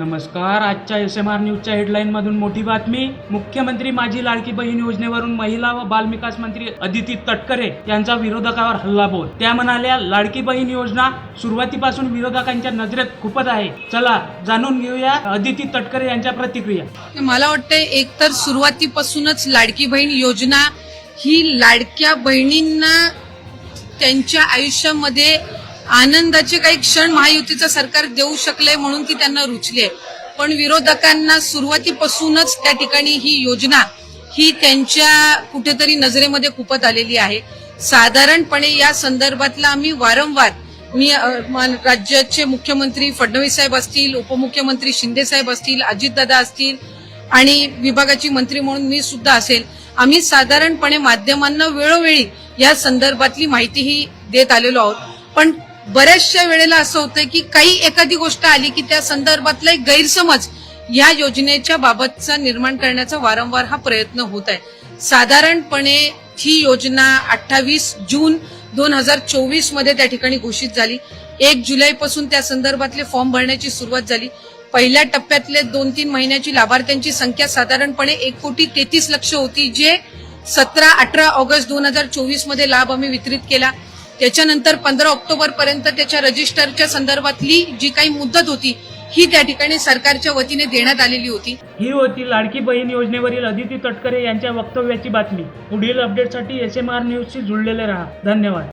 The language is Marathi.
नमस्कार आजच्या एस एम आर न्यूजच्या हेडलाईनमधून मोठी बातमी. मुख्यमंत्री माझी लाडकी बहीण योजनेवरून महिला व बालविकास मंत्री अदिती तटकरे यांचा विरोधकावर हल्लाबोल. त्या म्हणाल्या लाडकी बहीण योजना सुरुवातीपासून विरोधकांच्या नजरेत खूपच आहे. चला जाणून घेऊया अदिती तटकरे यांच्या प्रतिक्रिया. मला वाटतं एकतर सुरुवातीपासूनच लाडकी बहीण योजना ही लाडक्या बहिणींना त्यांच्या आयुष्यामध्ये आनंदाचे काही क्षण महायुतीचं सरकार देऊ शकले म्हणून ती त्यांना रुचली आहे पण विरोधकांना सुरुवातीपासूनच त्या ठिकाणी ही योजना ही त्यांच्या कुठेतरी नजरेमध्ये खुपत आलेली आहे. साधारणपणे या संदर्भातला आम्ही वारंवार मी मान- राज्याचे मुख्यमंत्री फडणवीस साहेब असतील उपमुख्यमंत्री शिंदे साहेब असतील अजितदादा असतील आणि विभागाची मंत्री म्हणून मी सुद्धा असेल आम्ही साधारणपणे माध्यमांना वेळोवेळी या संदर्भातली माहितीही देत आलेलो आहोत. पण बऱ्याचशा वेळेला असं होतं की काही एखादी गोष्ट आली की त्या संदर्भातला एक गैरसमज या योजनेच्या बाबतचा निर्माण करण्याचा वारंवार हा प्रयत्न होत आहे. साधारणपणे ही योजना अठ्ठावीस जून दोन हजार चोवीसमध्ये त्या ठिकाणी घोषित झाली. एक जुलैपासून त्या संदर्भातले फॉर्म भरण्याची सुरुवात झाली. पहिल्या टप्प्यातले दोन तीन महिन्याची लाभार्थ्यांची संख्या साधारणपणे एक कोटी तेहतीस लक्ष होती जे सतरा अठरा ऑगस्ट दोन हजार चोवीसमध्ये लाभ आम्ही वितरित केला. त्याच्यानंतर पंधरा ऑक्टोबर पर्यंत त्याच्या रजिस्टरच्या संदर्भातली जी काही मुदत होती ही त्या ठिकाणी सरकारच्या वतीने देण्यात आलेली होती. ही होती लाडकी बहीण योजनेवरील अदिती तटकरे यांच्या वक्तव्याची बातमी. पुढील अपडेटसाठी एस एम आर न्यूजशी जुळलेले राहा. धन्यवाद.